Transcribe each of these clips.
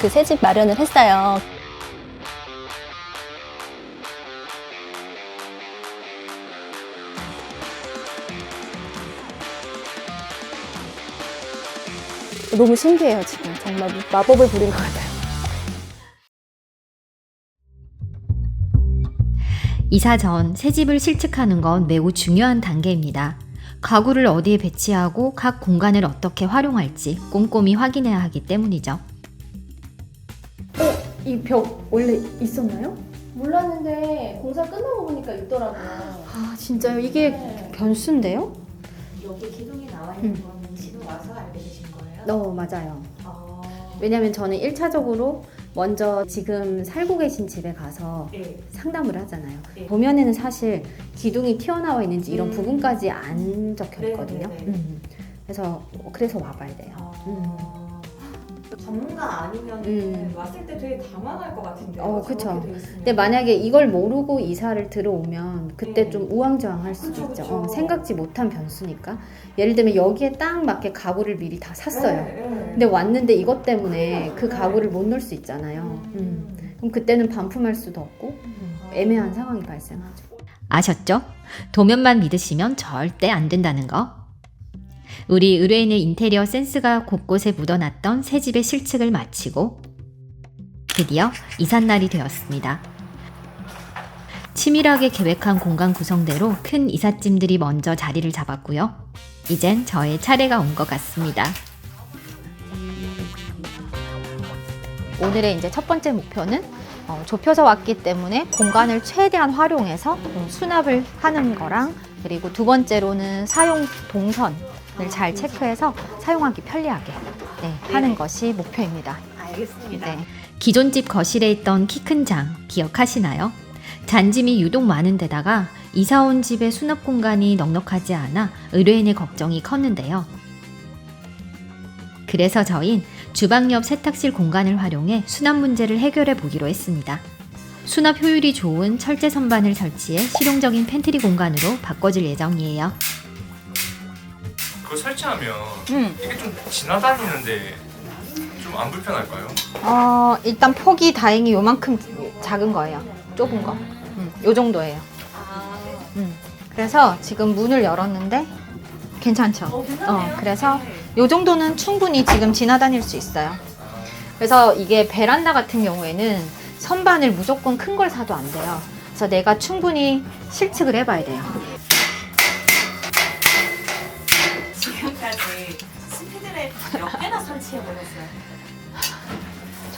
그 새 집 마련을 했어요. 너무 신기해요, 지금. 정말 마법을 부린 것 같아요. 이사 전 새 집을 실측하는 건 매우 중요한 단계입니다. 가구를 어디에 배치하고 각 공간을 어떻게 활용할지 꼼꼼히 확인해야 하기 때문이죠. 이 벽 원래 있었나요? 몰랐는데 공사 끝나고 보니까 있더라고요. 아 진짜요? 이게 변수인데요? 여기 기둥이 나와 있는 있는 거는 지금 와서 알게 되신 거예요? 어 맞아요. 왜냐면 저는 1차적으로 먼저 지금 살고 계신 집에 가서 네. 상담을 하잖아요. 네. 보면에는 사실 기둥이 튀어나와 있는지 이런 음. 부분까지 안 적혀 있거든요. 네, 네, 네. 음. 그래서 그래서 와봐야 돼요. 어... 전문가 아니면 음. 왔을 때 되게 당황할 것 같은데요. 어, 그쵸. 근데 만약에 이걸 모르고 이사를 들어오면 그때 네. 좀 우왕좌왕할 수도 그쵸, 있죠. 그쵸. 어, 생각지 못한 변수니까. 예를 들면 여기에 딱 맞게 가구를 미리 다 샀어요. 네, 네. 근데 왔는데 이것 때문에 그 가구를 못 넣을 수 있잖아요. 음. 그럼 그때는 반품할 수도 없고 애매한 상황이 발생하죠. 아셨죠? 도면만 믿으시면 절대 안 된다는 거. 우리 의뢰인의 인테리어 센스가 곳곳에 묻어났던 새 집의 실측을 마치고 드디어 이삿날이 되었습니다. 치밀하게 계획한 공간 구성대로 큰 이삿짐들이 먼저 자리를 잡았고요. 이젠 저의 차례가 온 것 같습니다. 오늘의 이제 첫 번째 목표는 어, 좁혀서 왔기 때문에 공간을 최대한 활용해서 음, 수납을 하는 거랑 그리고 두 번째로는 사용 동선을 잘 체크해서 사용하기 편리하게 네, 하는 것이 목표입니다. 알겠습니다. 네. 기존 집 거실에 있던 키 큰 장 기억하시나요? 잔짐이 유독 많은 데다가 이사 온 집의 수납 공간이 넉넉하지 않아 의뢰인의 걱정이 컸는데요. 그래서 저흰 주방 옆 세탁실 공간을 활용해 수납 문제를 해결해 보기로 했습니다. 수납 효율이 좋은 철제 선반을 설치해 실용적인 팬트리 공간으로 바꿔줄 예정이에요. 그거 설치하면 음, 이게 좀 지나다니는데 좀 안 불편할까요? 어, 일단 폭이 다행히 요만큼 작은 거예요. 좁은 거. 음, 요 정도예요. 음, 그래서 지금 문을 열었는데 괜찮죠? 어, 그래서 요 정도는 충분히 지금 지나다닐 수 있어요. 그래서 이게 베란다 같은 경우에는 선반을 무조건 큰 걸 사도 안 돼요. 그래서 내가 충분히 실측을 해봐야 돼요.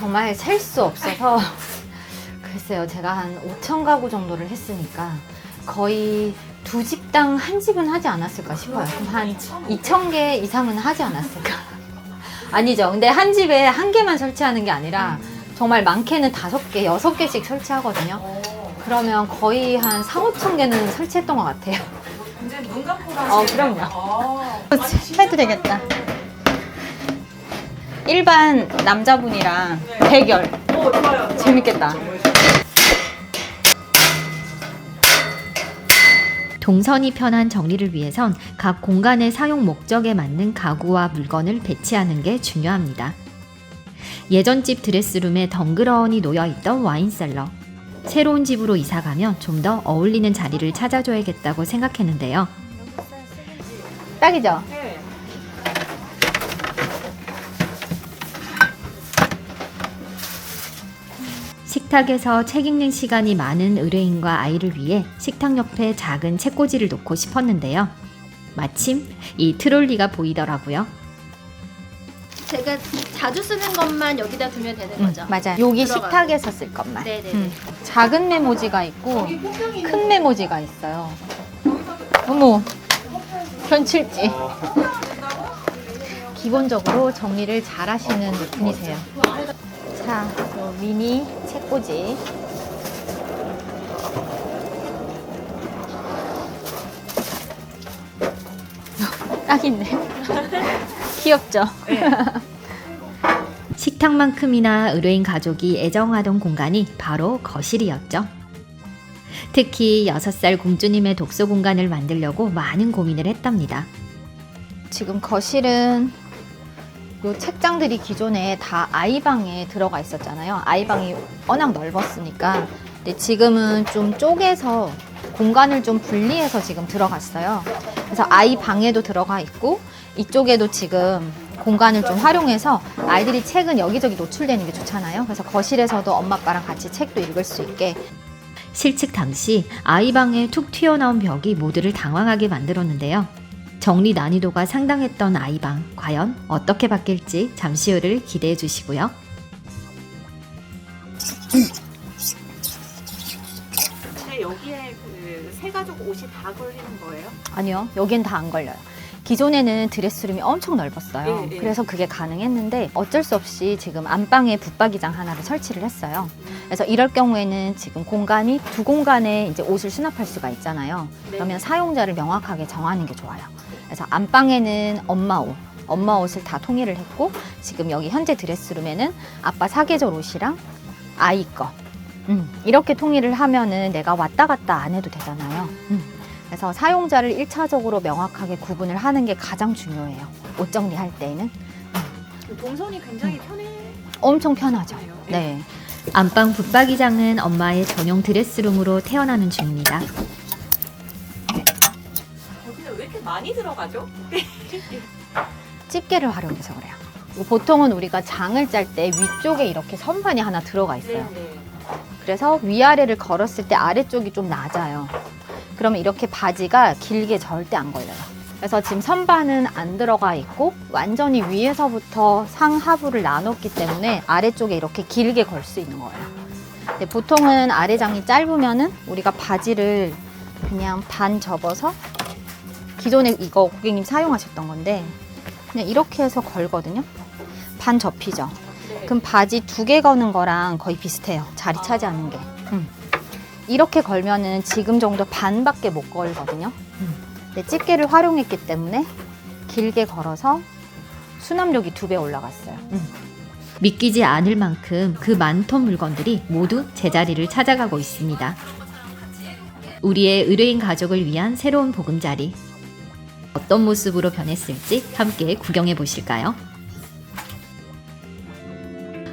정말 셀 수 없어서 글쎄요 제가 한 5천 가구 정도를 했으니까 거의 두 집당 한 집은 하지 않았을까 싶어요. 그럼 한 2천 개 이상은 하지 않았을까. 아니죠. 근데 한 집에 한 개만 설치하는 게 아니라 정말 많게는 다섯 개 여섯 개씩 설치하거든요. 그러면 거의 한 4, 5천 개는 설치했던 것 같아요. 이제 눈 감고 어, 가시는 그럼요. 어. 해도 되겠다 일반 남자분이랑 대결 오, 좋아요. 재밌겠다 동선이 편한 정리를 위해선 각 공간의 사용 목적에 맞는 가구와 물건을 배치하는 게 중요합니다. 예전 집 드레스룸에 덩그러니 놓여있던 와인셀러. 새로운 집으로 이사가면 좀 더 어울리는 자리를 찾아줘야겠다고 생각했는데요. 딱이죠? 식탁에서 책 읽는 시간이 많은 의뢰인과 아이를 위해 식탁 옆에 작은 책꽂이를 놓고 싶었는데요. 마침 이 트롤리가 보이더라고요. 제가 자주 쓰는 것만 여기다 두면 되는 거죠? 맞아요. 여기 들어가고. 식탁에서 쓸 것만. 네네. 음. 작은 메모지가 있고 큰 메모지가 있어요. 어머, 견칠지. 기본적으로 정리를 잘 하시는 분이세요. 자, 요 미니 책꽂이. 딱 있네. 귀엽죠? 식탁만큼이나 의뢰인 가족이 애정하던 공간이 바로 거실이었죠. 특히 6살 공주님의 독서 공간을 만들려고 많은 고민을 했답니다. 지금 거실은 요 책장들이 기존에 다 아이방에 들어가 있었잖아요. 아이방이 워낙 넓었으니까. 근데 지금은 좀 쪼개서 공간을 좀 분리해서 지금 들어갔어요. 그래서 아이 방에도 들어가 있고 이쪽에도 지금 공간을 좀 활용해서 아이들이 책은 여기저기 노출되는 게 좋잖아요. 그래서 거실에서도 엄마 아빠랑 같이 책도 읽을 수 있게 실측 당시 아이 방에 툭 튀어나온 벽이 모두를 당황하게 만들었는데요. 정리 난이도가 상당했던 아이 방 과연 어떻게 바뀔지 잠시 후를 기대해 주시고요. 근데 여기에 그 세 가족 옷이 다 걸리는 거예요? 아니요, 여긴 다 안 걸려요. 기존에는 드레스룸이 엄청 넓었어요. 예, 예. 그래서 그게 가능했는데 어쩔 수 없이 지금 안방에 붙박이장 하나를 설치를 했어요. 그래서 이럴 경우에는 지금 공간이 두 공간에 이제 옷을 수납할 수가 있잖아요. 네. 그러면 사용자를 명확하게 정하는 게 좋아요. 그래서 안방에는 엄마 옷, 엄마 옷을 다 통일을 했고 지금 여기 현재 드레스룸에는 아빠 사계절 옷이랑 아이 거 음, 이렇게 통일을 하면은 내가 왔다 갔다 안 해도 되잖아요. 음. 그래서 사용자를 일차적으로 명확하게 구분을 하는 게 가장 중요해요. 옷 정리할 때에는 동선이 굉장히 편해. 엄청 편하죠. 요 네. 안방 붙박이장은 엄마의 전용 드레스룸으로 태어나는 중입니다. 많이 들어가죠? 집게를 활용해서 그래요. 보통은 우리가 장을 짤 때 위쪽에 이렇게 선반이 하나 들어가 있어요. 네. 그래서 위아래를 걸었을 때 아래쪽이 좀 낮아요. 그러면 이렇게 바지가 길게 절대 안 걸려요. 그래서 지금 선반은 안 들어가 있고 완전히 위에서부터 상하부를 나눴기 때문에 아래쪽에 이렇게 길게 걸 수 있는 거예요. 근데 보통은 아래장이 짧으면은 우리가 바지를 그냥 반 접어서 기존에 이거 고객님 사용하셨던 건데 그냥 이렇게 해서 걸거든요. 반 접히죠. 네. 그럼 바지 두 개 거는 거랑 거의 비슷해요. 자리 차지하는 게. 음. 이렇게 걸면은 지금 정도 반밖에 못 걸거든요. 근데 집게를 활용했기 때문에 길게 걸어서 수납력이 두 배 올라갔어요. 믿기지 않을 만큼 그 많던 물건들이 모두 제자리를 찾아가고 있습니다. 우리의 의뢰인 가족을 위한 새로운 보금자리. 어떤 모습으로 변했을지 함께 구경해 보실까요?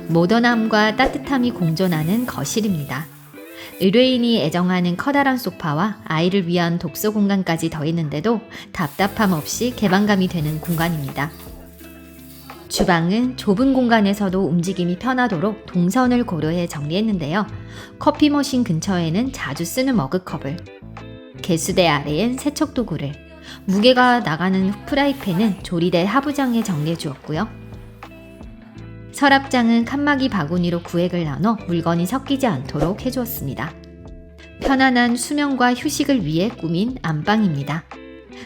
모던함과 따뜻함이 공존하는 거실입니다. 의뢰인이 애정하는 커다란 소파와 아이를 위한 독서 공간까지 더했는데도 답답함 없이 개방감이 되는 공간입니다. 주방은 좁은 공간에서도 움직임이 편하도록 동선을 고려해 정리했는데요. 커피 머신 근처에는 자주 쓰는 머그컵을, 개수대 아래엔 세척 도구를, 무게가 나가는 프라이팬은 조리대 하부장에 정리해 주었고요. 서랍장은 칸막이 바구니로 구획을 나눠 물건이 섞이지 않도록 해주었습니다. 편안한 수면과 휴식을 위해 꾸민 안방입니다.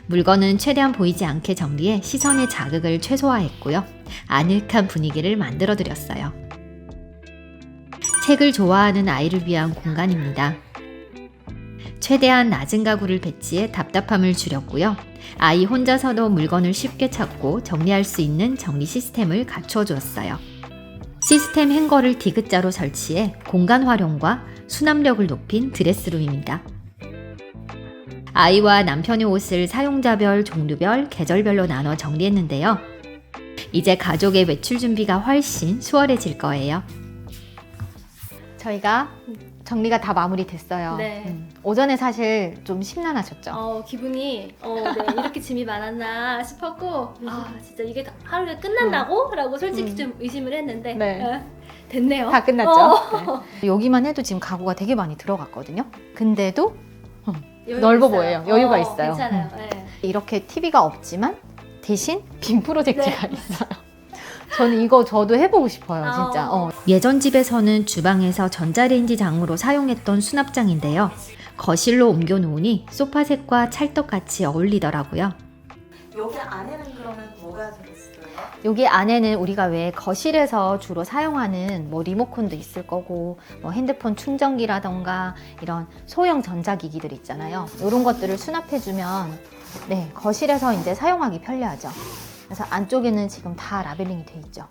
물건은 최대한 보이지 않게 정리해 시선의 자극을 최소화했고요. 아늑한 분위기를 만들어 드렸어요. 책을 좋아하는 아이를 위한 공간입니다. 최대한 낮은 가구를 배치해 답답함을 줄였고요. 아이 혼자서도 물건을 쉽게 찾고 정리할 수 있는 정리 시스템을 갖추어 주었어요. 시스템 행거를 디귿자로 설치해 공간 활용과 수납력을 높인 드레스룸입니다. 아이와 남편의 옷을 사용자별, 종류별, 계절별로 나눠 정리했는데요. 이제 가족의 외출 준비가 훨씬 수월해질 거예요. 저희가 정리가 다 마무리됐어요. 네. 음. 오전에 사실 좀 심란하셨죠? 어, 기분이 어, 네, 이렇게 짐이 많았나 싶었고 아 진짜 이게 다 하루가 끝난다고? 라고 솔직히 음. 좀 의심을 했는데 네. 어, 됐네요. 다 끝났죠? 어. 네. 여기만 해도 지금 가구가 되게 많이 들어갔거든요. 근데도 여유가 넓어 있어요. 보여요. 여유가 어, 있어요. 괜찮아요. 네. 이렇게 TV가 없지만 대신 빔 프로젝트가 있어요. 저는 이거 저도 해보고 싶어요, 진짜. 아. 어, 예전 집에서는 주방에서 전자레인지 장으로 사용했던 수납장인데요. 거실로 옮겨 놓으니 소파색과 찰떡같이 어울리더라고요. 여기 안에는 그러면 뭐가 들었어요? 여기 안에는 우리가 왜 거실에서 주로 사용하는 뭐 리모컨도 있을 거고 뭐 핸드폰 충전기라던가 이런 소형 전자기기들 있잖아요. 이런 것들을 수납해주면 네 거실에서 이제 사용하기 편리하죠. 그래서 안쪽에는 지금 다 라벨링이 돼 있죠.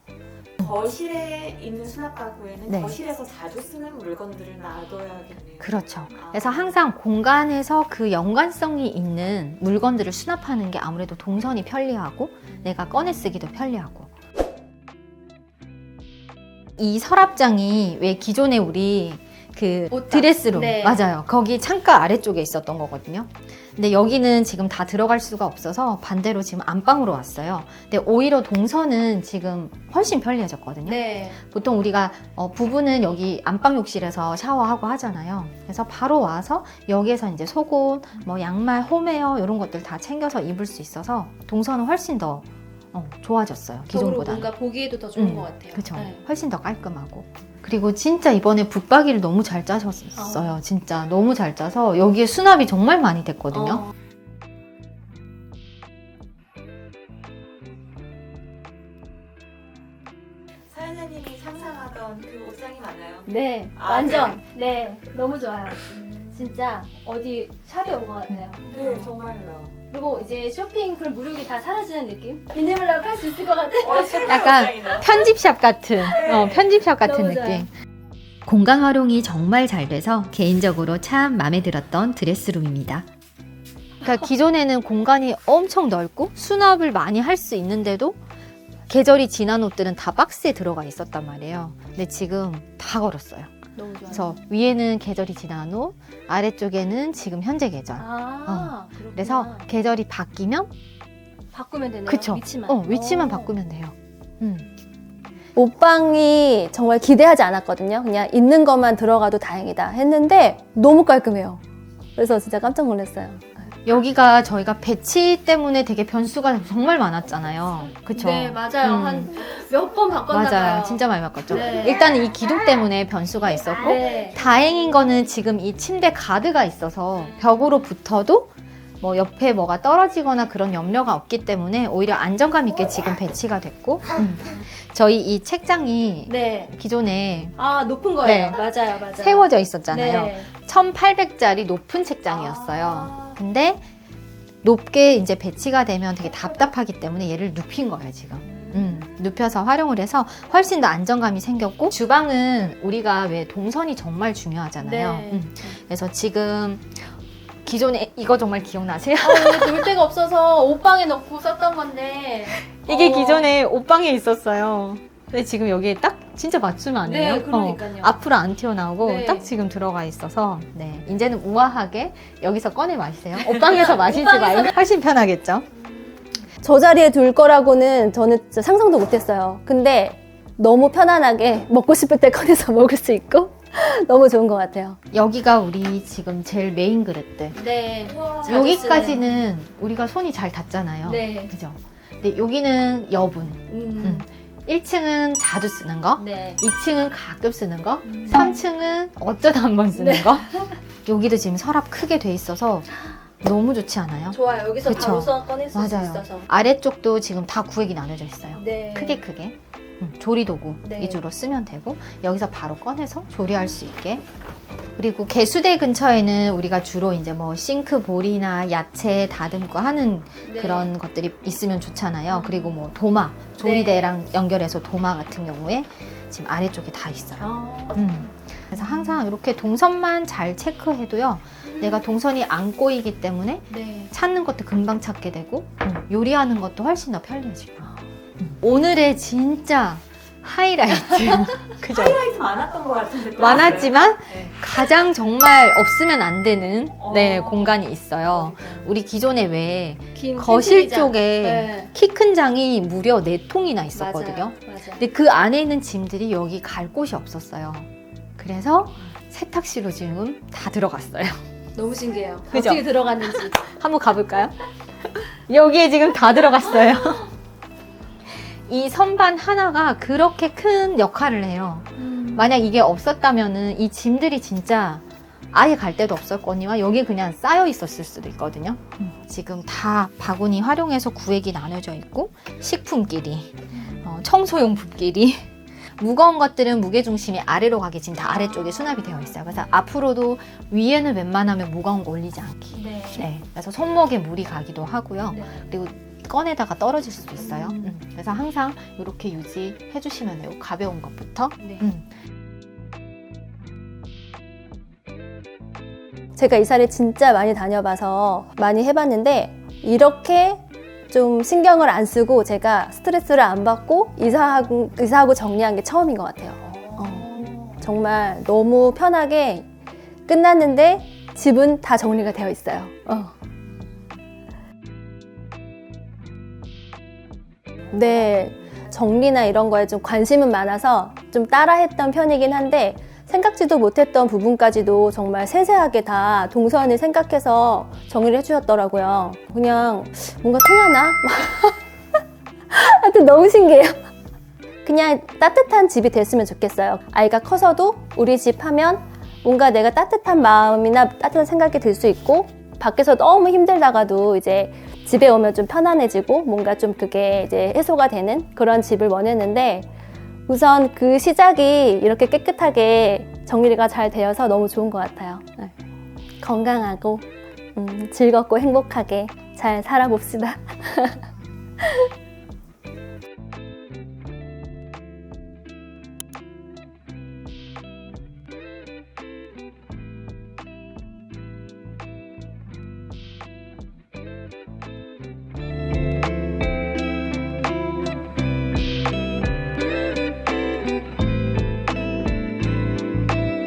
거실에 있는 수납 가구에는 네. 거실에서 자주 쓰는 물건들을 놔둬야겠네요. 그렇죠. 그래서 항상 공간에서 그 연관성이 있는 물건들을 수납하는 게 아무래도 동선이 편리하고 내가 꺼내 쓰기도 편리하고 이 서랍장이 왜 기존에 우리 그 옷장. 드레스룸 네. 맞아요. 거기 창가 아래쪽에 있었던 거거든요. 근데 여기는 지금 다 들어갈 수가 없어서 반대로 지금 안방으로 왔어요. 근데 오히려 동선은 지금 훨씬 편리해졌거든요. 네. 보통 우리가 어, 부부는 여기 안방 욕실에서 샤워하고 하잖아요. 그래서 바로 와서 여기에서 이제 속옷, 뭐 양말, 홈웨어 이런 것들 다 챙겨서 입을 수 있어서 동선은 훨씬 더 어, 좋아졌어요. 기존보다. 뭔가 보기에도 더 좋은 음, 것 같아요. 그쵸. 네. 훨씬 더 깔끔하고. 그리고 진짜 이번에 붙박이를 너무 잘 짜셨어요. 어. 진짜 너무 잘 짜서 여기에 수납이 정말 많이 됐거든요. 어. 사연자님이 상상하던 그 옷장이 맞나요? 네, 아, 완전. 네, 너무 좋아요. 진짜 어디 샵에 온 것 같아요. 네, 정말요. 그리고 이제 쇼핑 그런 무력이 다 사라지는 느낌? 미니멀하게 할수 있을 것 같아. 약간 편집샵 같은, 어, 편집샵 같은 너무 좋아요. 느낌. 공간 활용이 정말 잘 돼서 개인적으로 참 마음에 들었던 드레스룸입니다. 그러니까 기존에는 공간이 엄청 넓고 수납을 많이 할 수 있는데도 계절이 지난 옷들은 다 박스에 들어가 있었단 말이에요. 근데 지금 다 걸었어요. 너무 좋아요. 그래서 위에는 계절이 지난 옷, 아래쪽에는 지금 현재 계절. 아, 그렇구나. 그래서 계절이 바뀌면 바꾸면 되네요. 그쵸. 위치만. 어, 위치만 어. 바꾸면 돼요. 음. 옷방이 정말 기대하지 않았거든요. 그냥 있는 것만 들어가도 다행이다 했는데 너무 깔끔해요. 그래서 진짜 깜짝 놀랐어요. 여기가 저희가 배치 때문에 되게 변수가 정말 많았잖아요. 그쵸? 네, 맞아요. 음. 한 몇 번 바꿨나 맞아요. 봐요. 진짜 많이 바꿨죠. 네. 일단 이 기둥 때문에 변수가 있었고 네. 다행인 거는 지금 이 침대 가드가 있어서 벽으로 붙어도 뭐 옆에 뭐가 떨어지거나 그런 염려가 없기 때문에 오히려 안정감 있게 지금 배치가 됐고 음. 저희 이 책장이 네. 기존에 아, 높은 거예요. 네. 맞아요, 맞아요. 세워져 있었잖아요. 네. 1800짜리 높은 책장이었어요. 아. 근데 높게 이제 배치가 되면 되게 답답하기 때문에 얘를 눕힌 거예요, 지금. 음, 눕혀서 활용을 해서 훨씬 더 안정감이 생겼고 주방은 우리가 왜 동선이 정말 중요하잖아요. 네. 음, 그래서 지금 기존에 이거 정말 기억나세요? 어, 이거 놀 데가 없어서 옷방에 넣고 썼던 건데. 이게 어. 기존에 옷방에 있었어요. 근데 지금 여기에 딱 진짜 맞추면 안 돼요? 네, 그러니까요. 앞으로 안 튀어나오고 네. 딱 지금 들어가 있어서 네 이제는 우아하게 여기서 꺼내 마시세요. 옷방에서 마시지 말고 훨씬 편하겠죠? 저 자리에 둘 거라고는 저는 진짜 상상도 못했어요. 근데 너무 편안하게 먹고 싶을 때 꺼내서 먹을 수 있고 너무 좋은 것 같아요. 여기가 우리 지금 제일 메인 그릇들. 네. 자주 여기까지는 우리가 손이 잘 닿잖아요. 네. 그죠? 근데 여기는 여분. 음. 1층은 자주 쓰는 거, 네. 2층은 가끔 쓰는 거, 음. 3층은 어쩌다 한 번 쓰는 네. 거. 여기도 지금 서랍 크게 돼 있어서 너무 좋지 않아요? 좋아요. 여기서 그쵸. 바로 써 꺼낼 수 맞아요. 있어서. 아래쪽도 지금 다 구획이 나눠져 있어요. 네. 크게 크게. 음, 조리 도구 네. 위주로 쓰면 되고 여기서 바로 꺼내서 조리할 수 있게. 그리고 개수대 근처에는 우리가 주로 이제 뭐 싱크 볼이나 야채 다듬고 하는 네. 그런 것들이 있으면 좋잖아요. 그리고 뭐 도마, 조리대랑 연결해서 도마 같은 경우에 지금 아래쪽에 다 있어요. 아. 음. 그래서 항상 이렇게 동선만 잘 체크해도요. 내가 동선이 안 꼬이기 때문에 네. 찾는 것도 금방 찾게 되고 음, 요리하는 것도 훨씬 더 편리해지고 음. 오늘의 진짜 하이라이트 그죠? 하이라이트 많았던 것 같은데. 또 많았지만 네. 가장 정말 없으면 안 되는 네 어. 공간이 있어요. 우리 기존에 왜 긴 거실. 쪽에 네. 키 큰 장이 무려 네 통이나 있었거든요. 맞아요. 맞아요. 근데 그 안에 있는 짐들이 여기 갈 곳이 없었어요. 그래서 세탁실로 지금 다 들어갔어요. 너무 신기해요. 그죠? 어떻게 들어갔는지. 한번 가볼까요? 여기에 지금 다 들어갔어요. 이 선반 하나가 그렇게 큰 역할을 해요. 만약 이게 없었다면은 이 짐들이 진짜 아예 갈 데도 없었거니와 여기 그냥 쌓여 있었을 수도 있거든요. 지금 다 바구니 활용해서 구획이 나눠져 있고 식품끼리, 어, 청소용품끼리 무거운 것들은 무게 중심이 아래로 가게 지금 다 아래쪽에 수납이 되어 있어요. 그래서 앞으로도 위에는 웬만하면 무거운 거 올리지 않기. 네. 네, 그래서 손목에 물이 가기도 하고요. 네. 그리고 꺼내다가 떨어질 수도 있어요. 음. 음, 그래서 항상 이렇게 유지해 주시면 돼요. 가벼운 것부터. 네. 음. 제가 이사를 진짜 많이 다녀봐서 많이 해봤는데 이렇게 좀 신경을 안 쓰고 제가 스트레스를 안 받고 이사하고, 이사하고 정리한 게 처음인 것 같아요. 정말 너무 편하게 끝났는데 집은 다 정리가 되어 있어요. 어. 네, 정리나 이런 거에 좀 관심은 많아서 좀 따라했던 편이긴 한데 생각지도 못했던 부분까지도 정말 세세하게 다 동선을 생각해서 정리를 해주셨더라고요. 그냥 뭔가 통하나? 하여튼 너무 신기해요. 그냥 따뜻한 집이 됐으면 좋겠어요. 아이가 커서도 우리 집 하면 뭔가 내가 따뜻한 마음이나 따뜻한 생각이 들 수 있고 밖에서 너무 힘들다가도 이제 집에 오면 좀 편안해지고 뭔가 좀 그게 이제 해소가 되는 그런 집을 원했는데 우선 그 시작이 이렇게 깨끗하게 정리가 잘 되어서 너무 좋은 것 같아요. 네. 건강하고 음, 즐겁고 행복하게 잘 살아봅시다.